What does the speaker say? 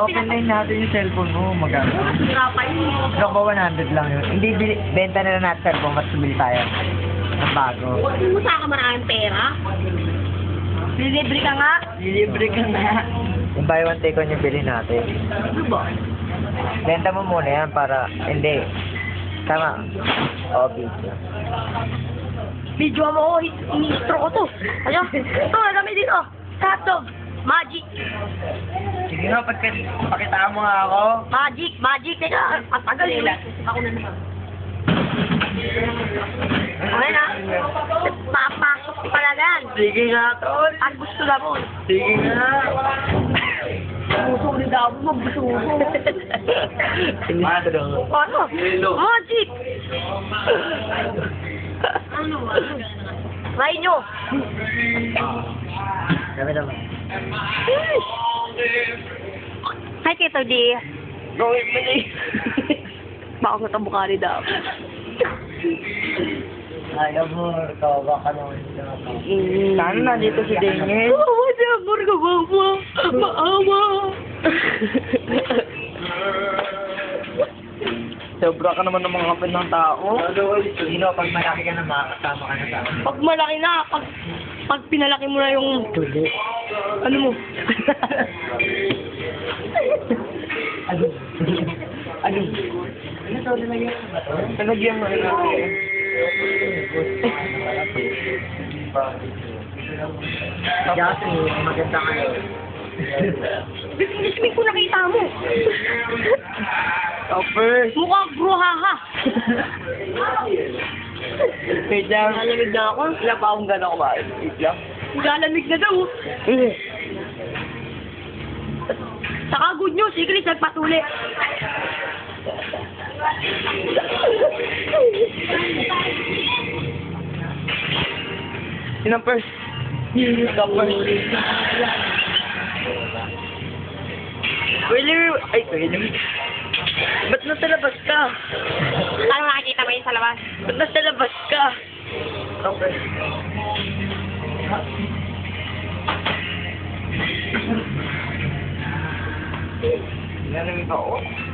open line natin yung cellphone mo, mo. Joke ba 100 lang yun? Hindi, bili, benta na lang natin cellphone, mas bili tayo. Ng bago. Kung mo sa maraming pera. Lilibre ka nga. Lilibre ka na. Yung buy one take one yung bili natin. Ano ba? Benta mo muna yan para, hindi. Tama. Oo, video. Video mo, oh, ini-intro ko to. Ayun, ito, kami dito. Hotdog. Magic. Sige nga, pagka, pakitaan mo nga ako. Magic, magic. Teka, ang tagal yun. Ako na naman. Okay na. Papasok talaga. Sige nga, tol. Ang gusto na mo. Sige nga. Puso ni Dabo mo, gusto mo. Madro. Ano? Magic. Ano? Try nyo. Kami naman. Hi, Tito D. Gawin mo na Baka sa tabukha ni Dabo. Ay, amor, kawawa ka naman sa Mm. Sana nandito si Daniel. Oo, si Amor ka ba mo? Maawa. Sobra ka naman ng mga kapit ng tao. Sino, pag malaki ka na, makakasama ka na sa akin. Pag malaki na, pag, pag pinalaki mo na yung, Tuli. Ano mo? ano? ano? Ano to? Nalagyan mo ba to? Nalagyan mo rin ako. Jackie, maganda kayo. Bising ko nakita mo. Topper! Mukhang bruhaha. Wait lang. Lalamig na ako. Wala pa akong gano'n kumain. Wait lang. Lalamig na daw. Saka good news, Iglis nagpatuli. Sino first? Topper. Wheeler! Ay, Wheeler. Ba't nasa labas ka? Ano nakikita mo yun sa labas? Ba't nasa labas ka? Topper. Nalamig ako.